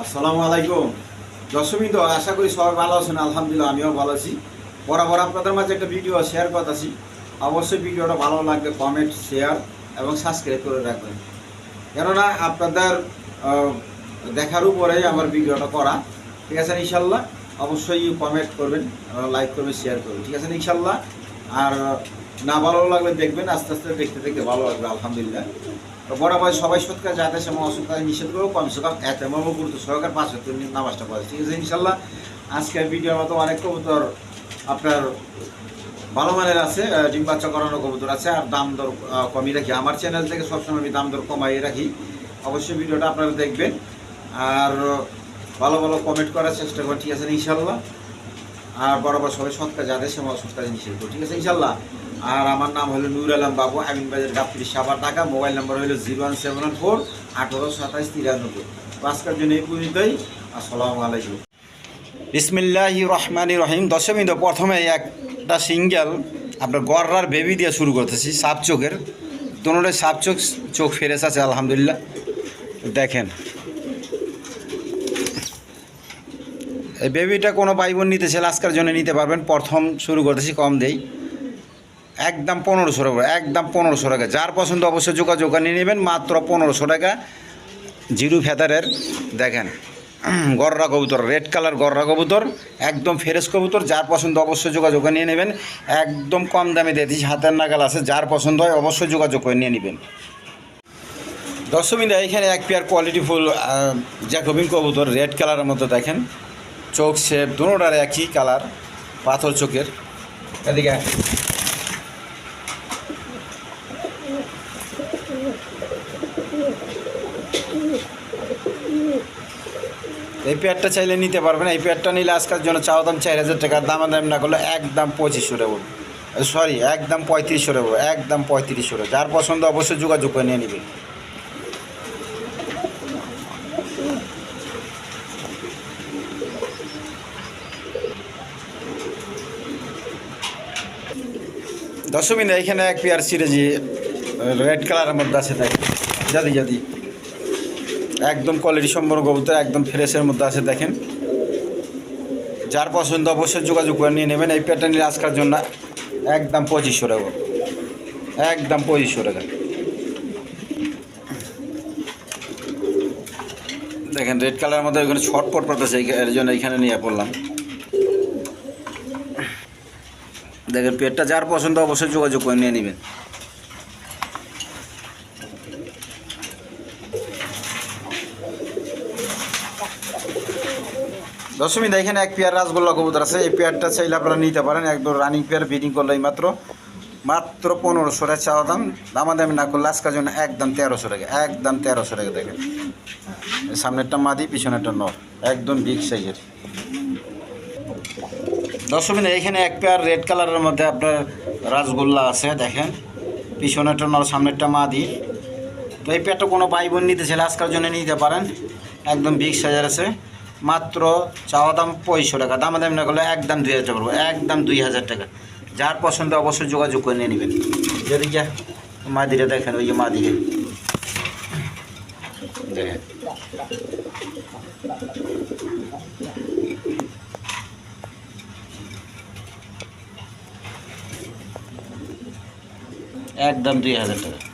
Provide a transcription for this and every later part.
আসসালামু আলাইকুম। দশমিত আশা করি সবাই ভালো আছেন, আলহামদুলিল্লাহ আমিও ভালো আছি। বরাবর আপনাদের মাঝে একটা ভিডিও শেয়ার করতেছি। অবশ্যই ভিডিওটা ভালো লাগবে কমেন্ট শেয়ার এবং সাবস্ক্রাইব করে রাখবেন। কেননা আপনাদের দেখার উপরেই আমার ভিডিওটা করা। ঠিক আছে, ইনশাল্লাহ। অবশ্যই কমেন্ট করবেন লাইক করবেন শেয়ার করবেন। ঠিক আছে, ইনশাল্লাহ। আর না ভালো লাগলে দেখবেন, আস্তে আস্তে দেখতে দেখতে ভালো লাগবে, আলহামদুলিল্লাহ। তো বরাবর সবাই সৎকার যাতে সে অসৎকার নিষেধ করব কমসে কম এত মর্ম গুরুত্ব সহকার পাঁচ সত্তর নামাজটা পড়ে। ঠিক আছে, ইনশাল্লাহ। আজকের ভিডিওর মতো অনেক কবুতর আপনার ভালো মানের আছে ডিম বাচ্চা করানো কবুতর আছে, আর দাম দর কমই রাখি। আমার চ্যানেল থেকে সবসময় আমি দাম দর কমাই রাখি। অবশ্যই ভিডিওটা আপনারা দেখবেন। আর ভালো ভালো কমেন্ট করার চেষ্টা করবেন ঠিক আছে, ইনশাল্লাহ। আর বরাবর সবাই সৎকার যাদের সময় অসৎ কাজে নিষেধ করব ঠিক আছে, ইনশাল্লাহ। আর আমার নাম হলো নুর আলম বাবু আমিন বাজার গাবতলি সাবার ঢাকা। মোবাইল নাম্বার হলো জিরো ওয়ান সেভেন ফোর আঠারো সাতাইশ তিরানব্বই। আজকের জন্য এই পর্যন্তই। আসসালামু আলাইকুম। বিসমিল্লাহ রহমান রহিম। দশমী তো প্রথমে একটা সিঙ্গেল আপনার গররার বেবি দিয়ে শুরু করতেছি, সাপ চোখের। দুটোটাই সাপ চোখ চোখ ফেরেস আছে, আলহামদুলিল্লাহ। দেখেন। এই বেবিটা কোনো ভাই বোন নিতে চাইলে আজকের জন্য নিতে পারবেন। প্রথম শুরু করতেছি, কম দেই। একদম পনেরোশো টাকা, একদম পনেরোশো টাকা। যার পছন্দ অবশ্যই যোগাযোগ নিয়ে নেবেন, মাত্র পনেরোশো টাকা। জিরু ফেদারের, দেখেন গররা কবুতর, রেড কালার গররা কবুতর, একদম ফ্রেশ কবুতর। যার পছন্দ অবশ্যই যোগাযোগ নিয়ে নেবেন। একদম কম দামে দিয়ে দিচ্ছি হাতের নাগাল আছে। যার পছন্দ হয় অবশ্যই যোগাযোগ করে নিয়ে নেবেন। দর্শকবিন্দা, এখানে এক পেয়ার কোয়ালিটি ফুল জ্যাকোবিং কবুতর, রেড কালারের মতো দেখেন। চোখ শেপ দুটার একই কালার, পাথর চোখের। এদিকে এই পেয়ারটা চাইলে নিতে পারবেন। এই পেয়ারটা নিলে আজকের জন্য চাওয়া দাম চার হাজার টাকা দাম দাম না করলে একদম পঁচিশশো টাকা সরি একদম পঁয়ত্রিশশো টাকা একদম পঁয়ত্রিশশো টাকা যার পছন্দ অবশ্যই যোগাযোগ করে নিয়ে নেবেন। দশমিন এখানে এক পেয়ার সিরেজি রেড কালারের মধ্যে আছে তাই যদি যদি একদম কোয়ালিটি সম্পন্ন কবুতর একদম ফ্রেশের মধ্যে আছে, দেখেন। যার পছন্দ অবশ্যই যোগাযোগ করে নিয়ে নেবেন। এই পেয়ারটা নিয়ে আজকের জন্য একদম পঁচিশশো টাকা। একদম পঁচিশশো টাকা। দেখেন রেড কালারের মধ্যে ওখানে ছটপট এই- এর জন্য এখানে নিয়ে পড়লাম। দেখেন, পেটটা যার পছন্দ অবশ্যই যোগাযোগ করে নিয়ে নেবেন। দশমীদা এখানে এক পেয়ার রাসগোল্লা কবুতর আছে। এই পেয়ারটা চাইলে আপনারা নিতে পারেন। একদম রানিং পেয়ার বিডিং করলে মাত্র মাত্র পনেরোশো টাকা চাওয়া দাম। দামা দামি না করলে আজকের জন্য একদম তেরোশো টাকা, একদম তেরোশো টাকা দেখেন। সামনেরটা মাদি, পিছনেরটা নর। একদম বিগ সাইজের দশমিন এখানে এক পেয়ার রেড কালারের মধ্যে আপনার রাসগোল্লা আছে, দেখেন। পিছনেরটা নর, সামনেরটা মাদি। তো এই পেয়ারটা কোনো ভাই বোন নিতে চাইলে আজকের জন্য নিতে পারেন। একদম বিগ সাইজের আছে। মাত্র চাওয়া দাম পঁয়ষো টাকা। দাম দাম না করলে একদম দুই হাজার টাকা একদম দুই হাজার টাকা। যার পছন্দ অবশ্যই যোগাযোগ করে নিয়ে নেবেন। যদি যা, মাদিরে দেখেন, ওই যে মাদিরে। দেখেন। একদম দুই হাজার টাকা।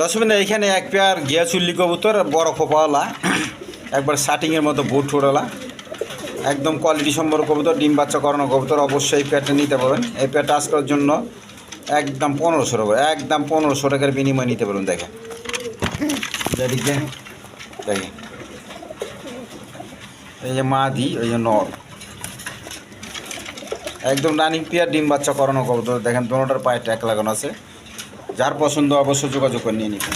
দশমিন এখানে এক পেয়ার গিয়া চুল্লি কবুতর, বড় খোপাওয়ালা, একবার শার্টিংয়ের মতো বুট ঠোড়ালা একদম কোয়ালিটি সম্পর্ক কবুতর, ডিম বাচ্চা করানো কবুতর, অবশ্যই এই পেয়ারটা নিতে পারবেন। এই পেয়ারটা আজকের জন্য একদম পনেরোশো টাকা, একদম পনেরোশো টাকার বিনিময়ে নিতে পারবেন, দেখেন। দেখেন দেখেন। এই যে মা দি ওই যে নর। একদম রানিং পেয়ার ডিম বাচ্চা করানো কবুতর, দেখেন, দোনোটার পায়ে ট্যাক লাগানো আছে। যার পছন্দ অবশ্যই যোগাযোগ করে নিয়ে নিবেন।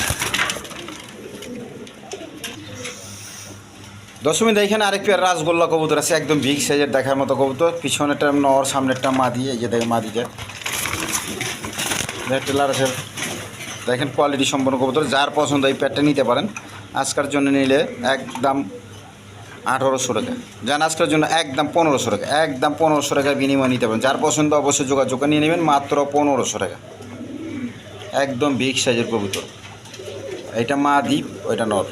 দশমীতে এখানে আরেক পেয়ার রাসগোল্লা কবুতর আছে, একদম বিগ সাইজের দেখার মতো কবুতর। পিছনেরটা নর সামনেরটা মাদি, এই যে দেখেন মাদিটা। টেলার আছে। দেখেন কোয়ালিটি সম্পন্ন কবুতর, যার পছন্দ এই প্যাডটা নিতে পারেন। আজকার জন্য নিলে একদম আঠারোশো টাকা। যান, আজকের জন্য একদম পনেরোশো টাকা, একদম পনেরোশো টাকার বিনিময় নিতে পারেন। যার পছন্দ অবশ্যই যোগাযোগ নিয়ে নেবেন, মাত্র পনেরোশো টাকা। একদম বিগ সাইজের কবুতর। এটা মা দ্বীপ, ওইটা নর।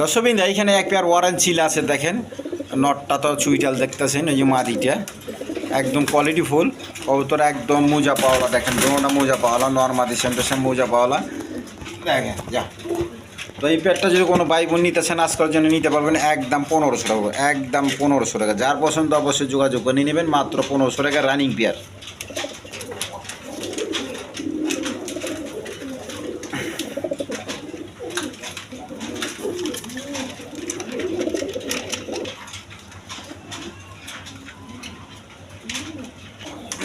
দর্শকবিন্দু, এইখানে এক পেয়ার ওয়ারেন চিল আছে, দেখেন। নটটা তো চুইটাল দেখতেছেন ওই যে মাদিটা একদম কোয়ালিটি ফুল। কবুতর একদম মোজা পাওয়ালা, দেখেন দোনোটা মোজা পাওয়ালা নর্মাদি সেন্টার মোজা পাওয়ালা। দেখেন, যা। তো এই পেয়ারটা যদি কোনো ভাই বোন নিতে চান আজকের জন্য নিতে পারবেন একদম পনেরোশো টাকা একদম পনেরোশো টাকা। যার পছন্দ অবশ্যই যোগাযোগ করে নেবেন, মাত্র পনেরোশো টাকা রানিং পেয়ার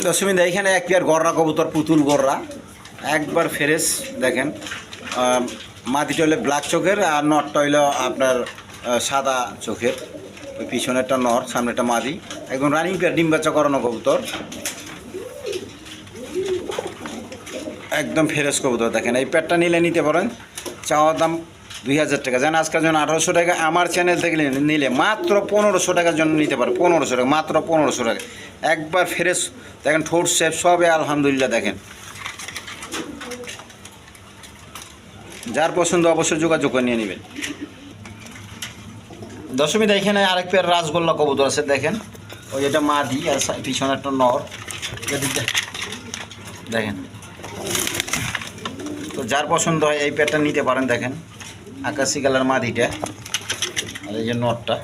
দশমিন এখানে এক পেয়ার গররা কবুতর, পুতুল গররা। একবার ফ্রেশ, দেখেন। মাটিটা হলে ব্ল্যাক চোখের আর নটটা হইল আপনার সাদা চোখের। ওই পিছনেরটা নর সামনেটা মাদি। একদম রানিং পেয়ার ডিম বাচ্চা করানো কবুতর। একদম ফ্রেশ কবুতর, দেখেন। এই পেয়ারটা নিলে নিতে পারেন। চাওয়ার দাম দুই হাজার টাকা। জান আজকের জন্য আঠারোশো টাকা। আমার চ্যানেল থেকে নিলে- মাত্র পনেরোশো টাকার জন্য নিতে পারে। পনেরোশো টাকা, মাত্র পনেরোশো টাকা। একবার ফ্রেশ দেখেন ঠোঁট শেপ সবে আলহামদুলিল্লাহ, দেখেন। যার পছন্দ অবশ্যই যোগাযোগ করে নিয়ে নেবেন। দশমীতে এখানে আরেক পেয়ার রাসগোল্লা কবুতর আছে, দেখেন। ওই এটা মাদি আর পিছনে একটা নর। দেখেন। তো যার পছন্দ হয় এই পেয়ারটা নিতে পারেন, দেখেন। আকাশি কালার মাদিটা আর এই যে নটটা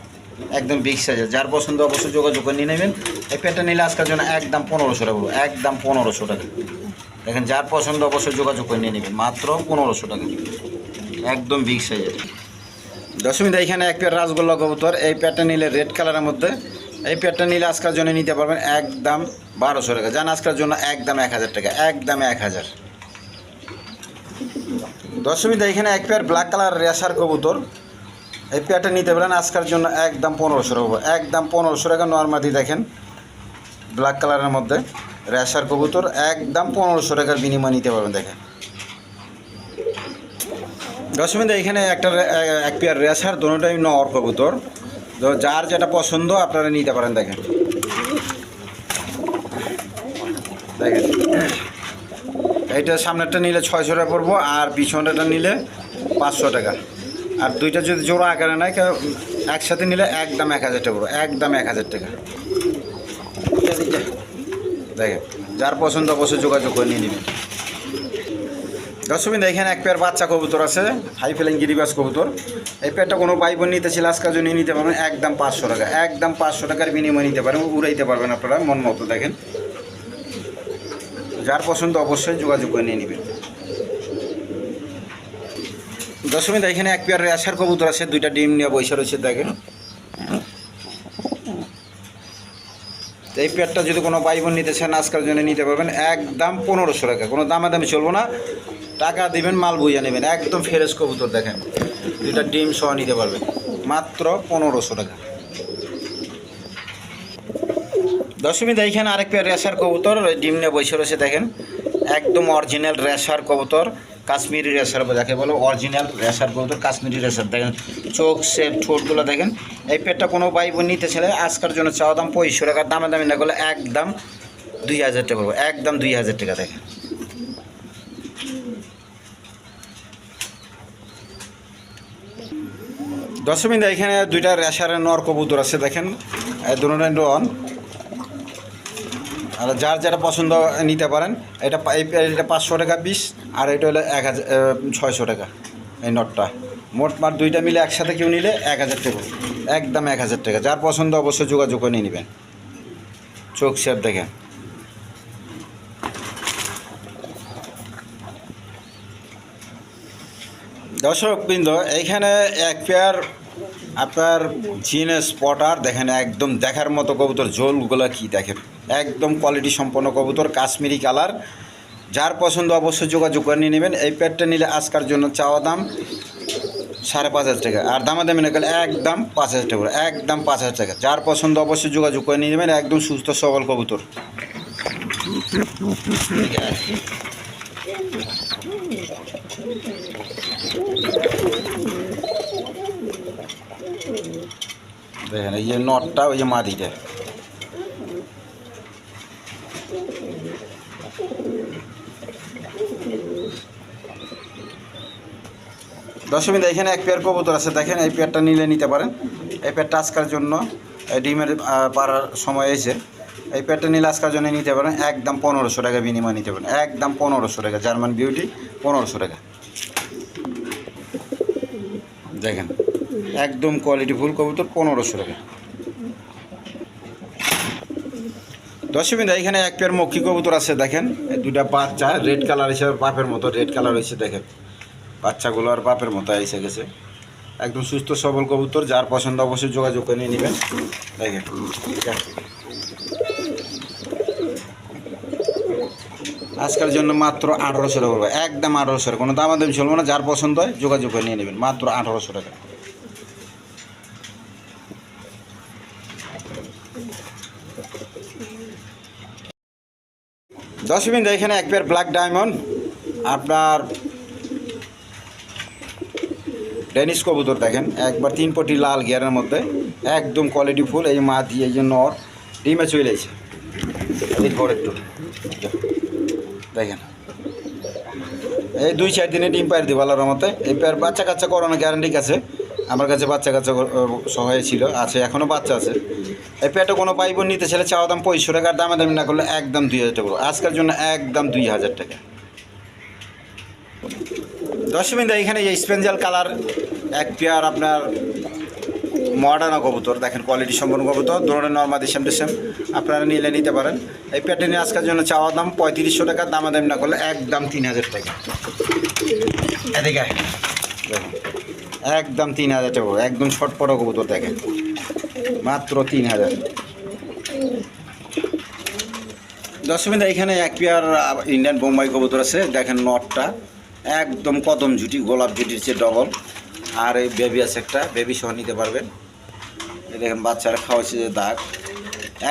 একদম বিগ সাইজের যার পছন্দ অবশ্যই যোগাযোগ করে নিয়ে নেবেন। এই পেয়ারটা নিলে আজকের জন্য একদম পনেরোশো টাকা একদম পনেরোশো টাকা। দেখেন, যার পছন্দ অবশ্যই যোগাযোগ করে নিয়ে নেবেন। মাত্র পনেরোশো টাকা। একদম বিগ সাইজের দশমীতে এখানে এক পেয়ার রাসগোল্লা কবুতর। এই পেয়ারটা নিলে রেড কালারের মধ্যে, এই পেয়ারটা নিলে আজকের জন্য নিতে পারবেন একদম বারোশো টাকা। জান আজকের জন্য একদম এক হাজার টাকা, একদম এক হাজার। দশমীতে এখানে এক পেয়ার ব্ল্যাক কালার রেশার কবুতর। এই পেয়ারটা নিতে পারেন আজকের জন্য একদম পনেরোশো টাকা। একদম পনেরোশো টাকা নর্মাদি দেখেন ব্ল্যাক কালারের মধ্যে। রেশার কবুতর একদম পনেরোশো টাকার বিনিময় নিতে পারবেন, দেখেন। দশমীতে এখানে একটা এক পেয়ার রেশার দুটোটাই নর কবুতর। তো যার যেটা পছন্দ, আপনারা নিতে পারেন, দেখেন। দেখেন। এইটা সামনেরটা নিলে ছয়শো টাকা পড়ব, আর পিছনেরটা নিলে পাঁচশো টাকা। আর দুইটা যদি জোড়া আকারে নেয় একসাথে নিলে একদম এক হাজার টাকা পড়ব, একদম এক হাজার টাকা। দেখেন, যার পছন্দ অবশ্যই যোগাযোগ করে নিয়ে নেবেন। দর্শকবিন্দু, এখানে এক পেয়ার বাচ্চা কবুতর আছে হাই ফেলেন গিরিবাস কবুতর। এই পেয়ারটা কোনো ভাই বোন নিতে ছিল আজকাল জন্য নিতে পারবেন, একদম পাঁচশো টাকা, একদম পাঁচশো টাকার বিনিময় নিতে পারেন উড়াইতে পারবেন আপনারা, মন মতো দেখেন। যার পছন্দ অবশ্যই যোগাযোগ করে নিয়ে নেবেন। দশমীতে এখানে এক পেয়ার রেশার কবুতর আছে, দুইটা ডিম নিয়ে বসে রয়েছে, দেখেন। এই পেয়ারটা যদি কোনো ভাই বোন নিতে চান আজকাল জন্য নিতে পারবেন একদম পনেরোশো টাকা। কোনো দামে দামাদামি চলবো না। টাকা দিবেন, মাল বইয়া নেবেন। একদম ফ্রেশ কবুতর দেখেন। দুইটা ডিম সহ নিতে পারবেন। মাত্র পনেরোশো টাকা। দশমী এইখানে আরেক পেয়ার রেশার কবুতর। ডিম নিয়ে বসে রয়েছে, দেখেন। একদম অরিজিনাল রেশার কবুতর। কাশ্মীরি রেশার যাকে বলো অরিজিনাল রেশার কবুতর কাশ্মীরি রেশার, দেখেন, চোখ, সেপ, ঠোঁটগুলো দেখেন। এই পেটটা কোনো ভাই বোন নিতে ছেলে আজকের জন্য চাওয়া দাম পঁয়ষট্টি টাকার দামে দামি না করলে একদম দুই হাজার টাকা পড়বে, একদম দুই হাজার টাকা দেখেন। দশমিন এখানে দুইটা রেশারের নর কবুতর আছে, দেখেন দুটোটাই ডন আর যার যেটা পছন্দ নিতে পারেন, এটা এটা পাঁচশো টাকা পিস আর এটা হলো এক হাজার ছয়শো টাকা এই নটটা মোট মার দুইটা মিলে একসাথে কেউ নিলে এক হাজার টাকা। একদম এক হাজার টাকা। যার পছন্দ অবশ্যই যোগাযোগ করে নিয়ে নেবেন। চোখ শেপ দেখেন। দর্শক বৃন্দ, এইখানে এক পেয়ার আপনার জিনে স্পটার দেখেন একদম দেখার মতো কবুতর ঝোলগুলো কি দেখেন? একদম কোয়ালিটি সম্পন্ন কবুতর, কাশ্মীরি কালার যার পছন্দ অবশ্যই যোগাযোগ করে নিয়ে নেবেন। এই পেয়ারটা নিলে আজকার জন্য চাওয়া দাম সাড়ে পাঁচ হাজার টাকা। আর দামা দামি না গেলে একদম পাঁচ হাজার টাকা। একদম পাঁচ হাজার টাকা। যার পছন্দ অবশ্যই যোগাযোগ করে নিয়ে নেবেন। একদম সুস্থ সবল কবুতর। দেখেন, এই যে নটটা, ওই যে মাদিটা দশমীতে এখানে এক পেয়ার কবুতর আছে। দেখেন এই পেয়ারটা নিলে নিতে পারেন। এই পেয়ারটা আজকার জন্য ডিমের পাড়ার সময় এসে এই পেয়ারটা নিলে আজকার জন্য নিতে পারেন। একদম পনেরোশো টাকা বিনিময় নিতে পারেন। একদম পনেরোশো টাকা। জার্মান বিউটি, পনেরোশো টাকা। দেখেন, একদম কোয়ালিটি ফুল কবুতর, পনেরোশো টাকা। দশমিন এখানে এক পেয়ার মক্ষী কবুতর আছে। দেখেন দুটা বাচ্চা রেড কালার হিসেবে পাপের মতো রেড কালার হয়েছে, দেখেন। বাচ্চাগুলো আর পাপের মতো এসে গেছে। একদম সুস্থ, সবল কবুতর, যার পছন্দ অবশ্যই যোগাযোগ করে নিয়ে নেবেন। দেখেন আজকের জন্য মাত্র আঠারোশো টাকা পড়বে। একদম আঠারোশো টাকা। কোনো দামাদামি চলবে না। যার পছন্দ হয় যোগাযোগ করে নিয়ে নেবেন। মাত্র আঠারোশো টাকা। দশ মিনিট এখানে এক পেয়ার ব্ল্যাক ডায়মন্ড আপনার ডেনিস কবুতর দেখেন, একবার তিন পটি লাল গিয়ারের মধ্যে একদম কোয়ালিটি ফুল এই মা দিয়ে, এই যে নর, ডিমে চলে এসে। এদিক একটু, দেখেন। এই দুই চার দিনে ডিম পায়ের দিব আল্লাহর মতে এই পেয়ার বাচ্চা কাচ্চা করানো গ্যারান্টি আছে। আমার কাছে বাচ্চা কাচ্চা সহায় ছিল, আছে এখনও বাচ্চা আছে। এই পেয়ারটা কোনো পাইব নিতে ছেলে চাওয়া দাম পঁয়ষট্টি টাকার দামে দামি না করলে একদম দুই হাজার টাকা আজকের জন্য একদম দুই হাজার টাকা। দশমিন এখানে এই স্পেঞ্জাল কালার এক পেয়ার আপনার মডার্না কবুতর, দেখেন কোয়ালিটি সম্পন্ন কবুতর, ধরনের নর্মাদি সেম টু সেম আপনারা নিলে নিতে পারেন। এই পেয়ারটি নিয়ে আজকের জন্য চাওয়া দাম পঁয়ত্রিশশো টাকা দামা দাম না করলে একদম তিন হাজার টাকা। এদিকে। একদম তিন হাজার টাকা। একদম ছটপট কবুতর দেখেন। মাত্র তিন হাজার। দশমিন এখানে এক পেয়ার ইন্ডিয়ান বোম্বাই কবুতর আছে, দেখেন নটটা। একদম কদম ঝুটি, গোলাপ ঝুটির চেয়ে ডবল আর এই বেবি আছে একটা বেবি সহ নিতে পারবেন। দেখেন, বাচ্চারা খাওয়াচ্ছে যে দাগ।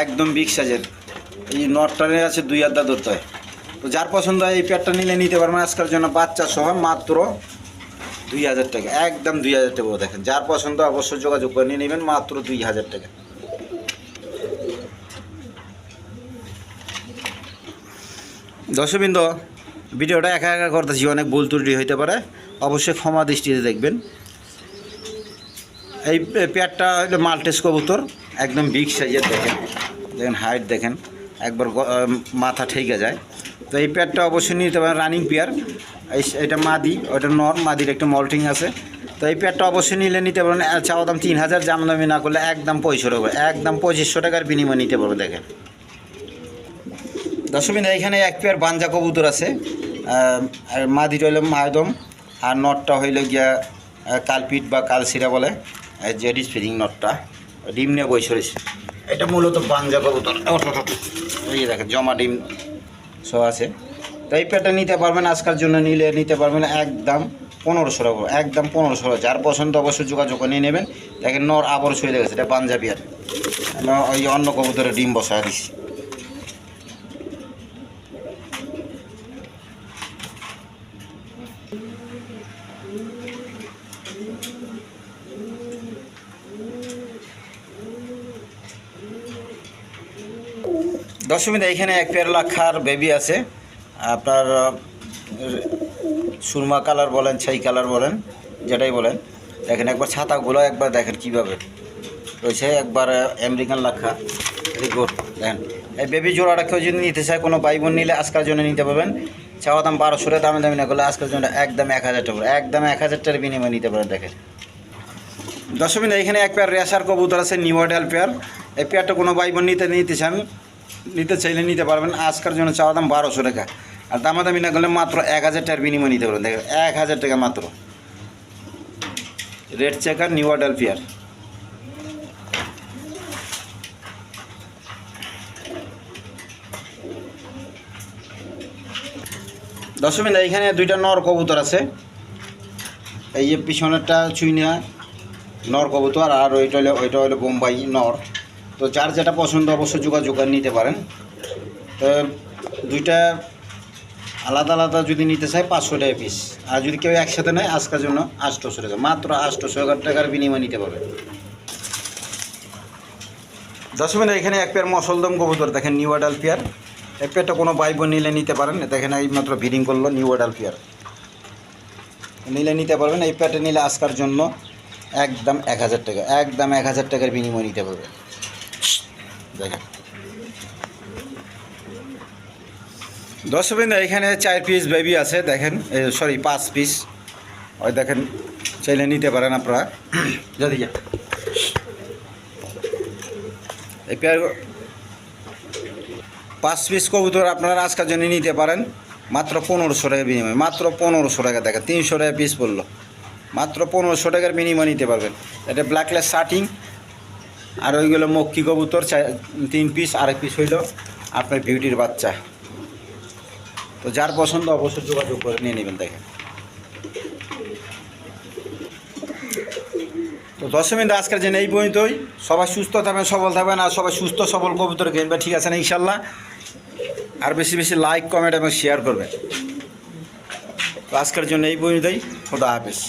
একদম বিগ সাইজের এই নটটা নিয়ে আছে দুই আধা ধরতে হয়। তো যার পছন্দ হয় এই পেয়ারটা নিলে নিতে পারবেন। আজকের জন্য বাচ্চা সহ মাত্র দুই হাজার টাকা। একদম দুই হাজার টাকা দেখেন। যার পছন্দ অবশ্যই যোগাযোগ করে নিয়ে নেবেন, মাত্র দুই হাজার টাকা। দর্শকবৃন্দ, ভিডিওটা একা একা করতেছি, অনেক ভুল ত্রুটি হইতে পারে। অবশ্যই ক্ষমা দৃষ্টিতে দেখবেন। এই পেয়ারটা হলো মাল্টেস কবুতর, একদম বিগ সাইজের দেখেন। দেখেন হাইট দেখেন, একবার মাথা ঠেকে যায়। তো এই পেয়ারটা অবশ্যই নিতে পারেন রানিং পেয়ার। এটা মাদি, ওটা নর, মাদির একটা মল্টিং আছে। তো এই পেয়ারটা অবশ্যই নিলে নিতে পারবেন চাওয়া দাম তিন হাজার জামদামি না করলে একদম পঁয়ষট্টি টাকা, একদম পঁচিশশো টাকার বিনিময় নিতে পারবে, দেখেন। দশমিন এখানে এক পেয়ার বাঞ্জা কবুতর আছে আর মাদিটা হইল মায়দম, আর নটটা হইল গিয়া কালপিট বা কালসিরা বলে। যে ফিডিং নটটা ডিম নিয়ে বই সরেছে এটা মূলত বাঞ্জা কবুতর। এই দেখেন জমা ডিম সব আছে। তো এই নিতে পারবেন আজকাল জন্য নিলে নিতে পারবেন একদম পনেরোশো টাকা। একদম পনেরোশো টাকা। যার পছন্দ অবশ্যই যোগাযোগ করে নিয়ে নেবেন। দেখেন নর আবর সরে গেছে এটা পাঞ্জাবি আর ওই অন্য কবুতরে ডিম বসা দিছি। দশমীতে এখানে এক পেয়ার লাখার বেবি আছে। আপনার সুরমা কালার বলেন, ছাই কালার বলেন, যেটাই বলেন। দেখেন, একবার ছাতাগুলো একবার দেখেন কীভাবে। রয়েছে একবার আমেরিকান ভেরি গুড দেখেন। এই বেবি জোড়াটা কেউ যদি নিতে চায়, কোনো ভাই বোন নিলে আজকের জন্য নিতে পারবেন। চাওয়া দাম বারোশো দামে দামি না, করলে আজকের জন্য একদম এক হাজার টাকা একদম এক হাজার টাকার বিনিময়ে নিতে পারেন, দেখেন। দশমিন এখানে এক পেয়ার রেশার কবুতর আছে, নিউ পেয়ার। এই পেয়ারটা কোনো ভাই বোন নিতে নিতে চান নিতে চাইলে নিতে পারবেন। আজকের জন্য চাওয়া দাম বারোশো টাকা। আর দামাদামি না করলে মাত্র এক হাজার টাকার বিনিময় নিতে পারবেন। দেখেন, এক হাজার টাকা মাত্র। Red checker new model pair দশমিন এখানে দুইটা নর কবুতর আছে। এই যে পিছনেরটা চুইনা নর কবুতর, আর ওইটা হলো ওইটা হলো বোম্বাই নর। তো যার যেটা পছন্দ অবশ্যই যোগাযোগ করে নিতে পারেন। তো দুইটা আলাদা আলাদা যদি নিতে চায় পাঁচশো টাকা পিস আর যদি কেউ একসাথে নেয়, আজকের জন্য আটশোশো টাকা। মাত্র আষ্টশো হাজার টাকার বিনিময় নিতে পারবে। দশমিন এখানে এক পেয়ার মসলদম কবুতর। দেখেন নিউ অ্যাডাল পেয়ার এক পেয়ারটা কোনো ভাই বোন নিলে নিতে পারেন। দেখেন এই মাত্র ভিডিং করল নিউ অ্যাডাল পেয়ার নিলে নিতে পারবেন। এই পেয়ারটা নিলে আজকার জন্য একদম এক হাজার টাকা, একদম এক হাজার টাকার বিনিময় নিতে পারবেন দেখেন। দশমিন এখানে চার পিস বেবি আছে দেখেন সরি পাঁচ পিস ওই দেখেন চাইলে নিতে পারেন আপনারা। যদি যা এই পেয়ার পাঁচ পিস কবুতর আপনারা আজকের জন্য নিতে পারেন। মাত্র পনেরোশো টাকা বিনিময়। মাত্র পনেরোশো টাকা দেখেন তিনশো টাকা পিস পড়ল মাত্র পনেরোশো টাকার বিনিময় নিতে পারবেন। এটা ব্ল্যাকলেস শার্টিং আর ওইগুলো মক্কি কবুতর তিন পিস আরেক পিস হইল আপনার বিউটির বাচ্চা। তো যার পছন্দ অবশ্যই যোগাযোগ করে নিয়ে নেবেন, দেখেন। তো দশ মিনিট আজকের জন্য এই পর্যন্তই। সবাই সুস্থ থাকবেন, সবল থাকবেন, আর সবাই সুস্থ, সবল কবুতর কিনবে, ঠিক আছে না, ইনশাল্লাহ? আর বেশি বেশি লাইক কমেন্ট এবং শেয়ার করবেন। তো আজকের জন্য এই পর্যন্তই। খোদা হাফেজ।